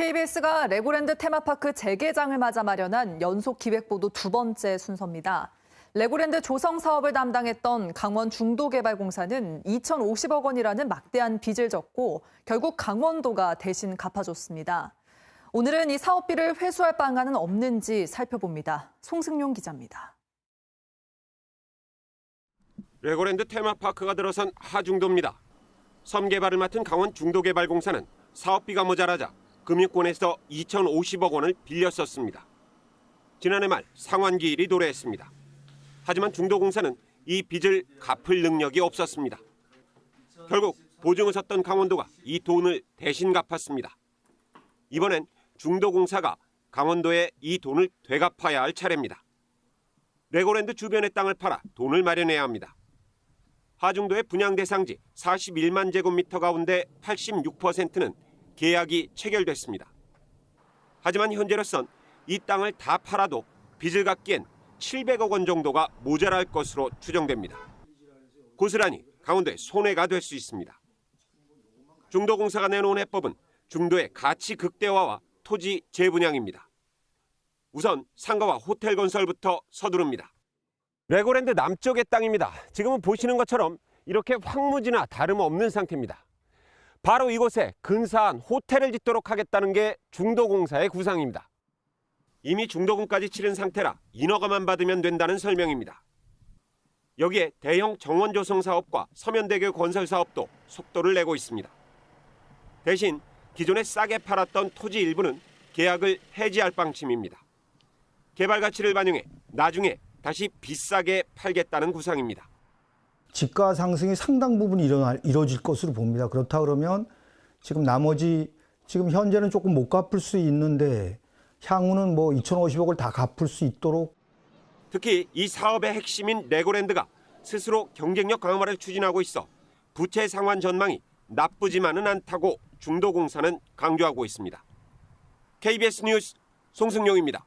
KBS가 레고랜드 테마파크 재개장을 맞아 마련한 연속 기획보도 두 번째 순서입니다. 레고랜드 조성 사업을 담당했던 강원 중도개발공사는 2,050억 원이라는 막대한 빚을 졌고 결국 강원도가 대신 갚아줬습니다. 오늘은 이 사업비를 회수할 방안은 없는지 살펴봅니다. 송승용 기자입니다. 레고랜드 테마파크가 들어선 하중도입니다. 섬 개발을 맡은 강원 중도개발공사는 사업비가 모자라자 금융권에서 2,050억 원을 빌렸었습니다. 지난해 말 상환기일이 도래했습니다. 하지만 중도공사는 이 빚을 갚을 능력이 없었습니다. 결국 보증을 섰던 강원도가 이 돈을 대신 갚았습니다. 이번엔 중도공사가 강원도에 이 돈을 되갚아야 할 차례입니다. 레고랜드 주변의 땅을 팔아 돈을 마련해야 합니다. 하중도의 분양 대상지 41만 제곱미터 가운데 86%는 계약이 체결됐습니다. 하지만 현재로선 이 땅을 다 팔아도 빚을 갚기엔 700억 원 정도가 모자랄 것으로 추정됩니다. 고스란히 강원도의 손해가 될 수 있습니다. 중도공사가 내놓은 해법은 중도의 가치 극대화와 토지 재분양입니다. 우선 상가와 호텔 건설부터 서두릅니다. 레고랜드 남쪽의 땅입니다. 지금은 보시는 것처럼 이렇게 황무지나 다름없는 상태입니다. 바로 이곳에 근사한 호텔을 짓도록 하겠다는 게 중도공사의 구상입니다. 이미 중도금까지 치른 상태라 인허가만 받으면 된다는 설명입니다. 여기에 대형 정원 조성 사업과 서면대교 건설 사업도 속도를 내고 있습니다. 대신 기존에 싸게 팔았던 토지 일부는 계약을 해지할 방침입니다. 개발 가치를 반영해 나중에 다시 비싸게 팔겠다는 구상입니다. 집가 상승이 상당 부분 일어날, 이루어질 것으로 봅니다. 그렇다 그러면 지금 나머지 지금 현재는 조금 못 갚을 수 있는데 향후는 뭐 2,050억을 다 갚을 수 있도록 특히 이 사업의 핵심인 레고랜드가 스스로 경쟁력 강화를 추진하고 있어 부채 상환 전망이 나쁘지만은 않다고 중도공사는 강조하고 있습니다. KBS 뉴스 송승용입니다.